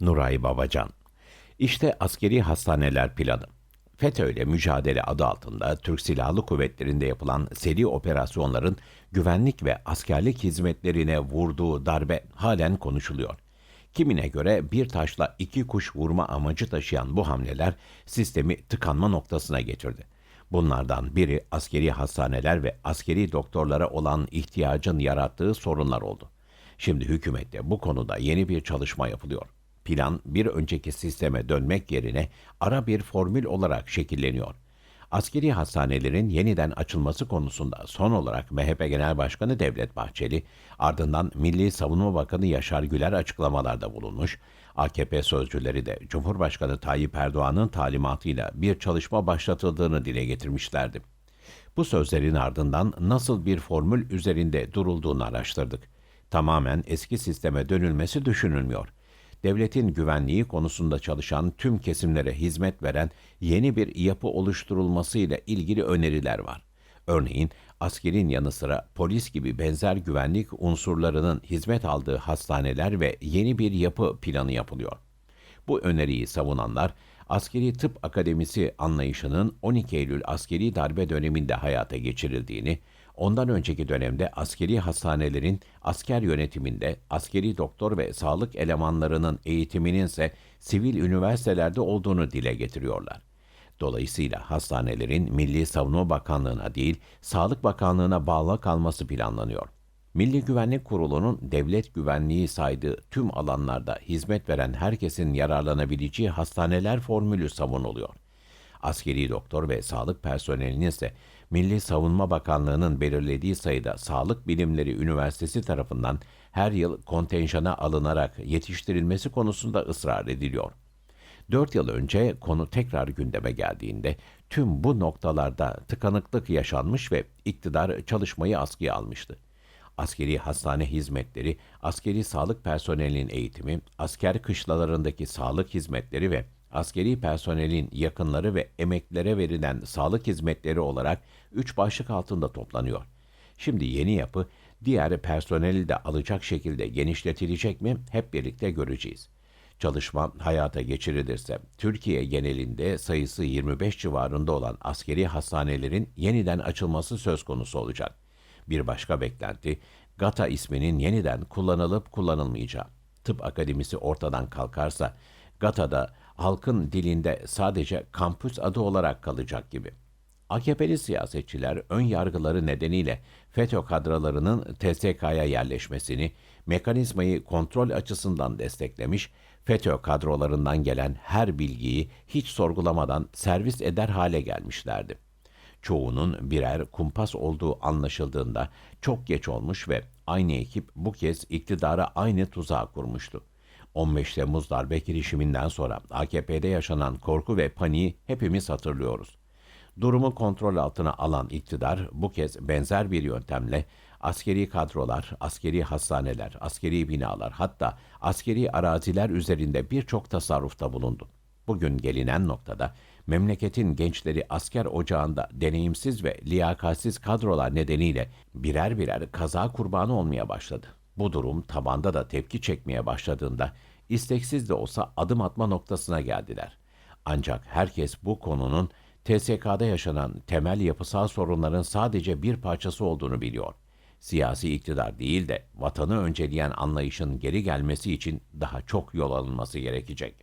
Nuray Babacan. İşte askeri hastaneler planı. FETÖ ile mücadele adı altında Türk Silahlı Kuvvetleri'nde yapılan seri operasyonların güvenlik ve askerlik hizmetlerine vurduğu darbe halen konuşuluyor. Kimine göre bir taşla iki kuş vurma amacı taşıyan bu hamleler sistemi tıkanma noktasına getirdi. Bunlardan biri askeri hastaneler ve askeri doktorlara olan ihtiyacın yarattığı sorunlar oldu. Şimdi hükümette bu konuda yeni bir çalışma yapılıyor. Plan bir önceki sisteme dönmek yerine ara bir formül olarak şekilleniyor. Askeri hastanelerin yeniden açılması konusunda son olarak MHP Genel Başkanı Devlet Bahçeli, ardından Milli Savunma Bakanı Yaşar Güler açıklamalarda bulunmuş, AKP sözcüleri de Cumhurbaşkanı Tayyip Erdoğan'ın talimatıyla bir çalışma başlatıldığını dile getirmişlerdi. Bu sözlerin ardından nasıl bir formül üzerinde durulduğunu araştırdık. Tamamen eski sisteme dönülmesi düşünülmüyor. Devletin güvenliği konusunda çalışan tüm kesimlere hizmet veren yeni bir yapı oluşturulması ile ilgili öneriler var. Örneğin askerin yanı sıra polis gibi benzer güvenlik unsurlarının hizmet aldığı hastaneler ve yeni bir yapı planı yapılıyor. Bu öneriyi savunanlar Askeri Tıp Akademisi anlayışının 12 Eylül askeri darbe döneminde hayata geçirildiğini, ondan önceki dönemde askeri hastanelerin asker yönetiminde askeri doktor ve sağlık elemanlarının eğitiminin ise sivil üniversitelerde olduğunu dile getiriyorlar. Dolayısıyla hastanelerin Milli Savunma Bakanlığı'na değil, Sağlık Bakanlığı'na bağlı kalması planlanıyor. Milli Güvenlik Kurulu'nun devlet güvenliği saydığı tüm alanlarda hizmet veren herkesin yararlanabileceği hastaneler formülü savunuluyor. Askeri doktor ve sağlık personelinin ise Milli Savunma Bakanlığı'nın belirlediği sayıda Sağlık Bilimleri Üniversitesi tarafından her yıl kontenjana alınarak yetiştirilmesi konusunda ısrar ediliyor. Dört yıl önce konu tekrar gündeme geldiğinde tüm bu noktalarda tıkanıklık yaşanmış ve iktidar çalışmayı askıya almıştı askeri hastane hizmetleri, askeri sağlık personelinin eğitimi, asker kışlalarındaki sağlık hizmetleri ve askeri personelin yakınları ve emeklilere verilen sağlık hizmetleri olarak üç başlık altında toplanıyor. Şimdi yeni yapı diğer personeli de alacak şekilde genişletilecek mi hep birlikte göreceğiz. Çalışma hayata geçirilirse Türkiye genelinde sayısı 25 civarında olan askeri hastanelerin yeniden açılması söz konusu olacak. Bir başka beklenti, GATA isminin yeniden kullanılıp kullanılmayacağı. Tıp Akademisi ortadan kalkarsa, GATA'da halkın dilinde sadece kampüs adı olarak kalacak gibi. AKP'li siyasetçiler ön yargıları nedeniyle FETÖ kadrolarının TSK'ya yerleşmesini, mekanizmayı kontrol açısından desteklemiş, FETÖ kadrolarından gelen her bilgiyi hiç sorgulamadan servis eder hale gelmişlerdi çoğunun birer kumpas olduğu anlaşıldığında çok geç olmuş ve aynı ekip bu kez iktidara aynı tuzağı kurmuştu. 15 Temmuz darbe girişiminden sonra AKP'de yaşanan korku ve paniği hepimiz hatırlıyoruz. Durumu kontrol altına alan iktidar bu kez benzer bir yöntemle askeri kadrolar, askeri hastaneler, askeri binalar hatta askeri araziler üzerinde birçok tasarrufta bulundu. Bugün gelinen noktada memleketin gençleri asker ocağında deneyimsiz ve liyakatsiz kadrolar nedeniyle birer birer kaza kurbanı olmaya başladı. Bu durum tabanda da tepki çekmeye başladığında isteksiz de olsa adım atma noktasına geldiler. Ancak herkes bu konunun TSK'da yaşanan temel yapısal sorunların sadece bir parçası olduğunu biliyor. Siyasi iktidar değil de vatanı önceleyen anlayışın geri gelmesi için daha çok yol alınması gerekecek.